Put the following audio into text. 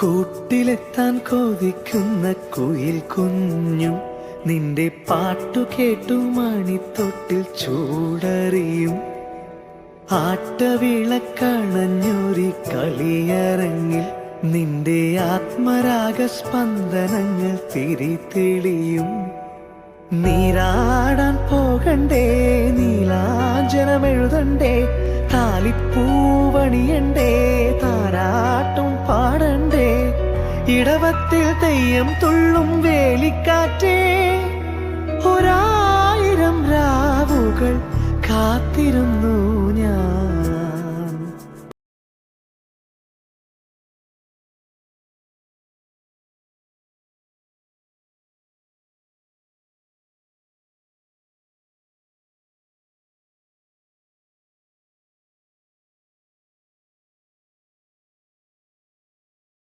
കൂട്ടിലെത്താൻ കൊതിക്കുന്ന കുയിൽ കുഞ്ഞും നിന്റെ പാട്ടു കേട്ടു മണിത്തൊട്ടിൽ ചൂടറിയും. ആട്ടവിളക്കണഞ്ഞൊരി കളിയരങ്ങിൽ നിന്റെ ആത്മരാഗ സ്പന്ദനങ്ങൾ തിരിതെളിയും. നീരാടാൻ പോകണ്ടേ നീലാഞ്ജനമെഴുതണ്ടേ താലിപ്പൂവണിയണ്ടേ ഇടവത്തിൽ തെയ്യം തുള്ളും വേലിക്കാറ്റേ. ഒരായിരം രാവുകൾ കാത്തിരുന്നു.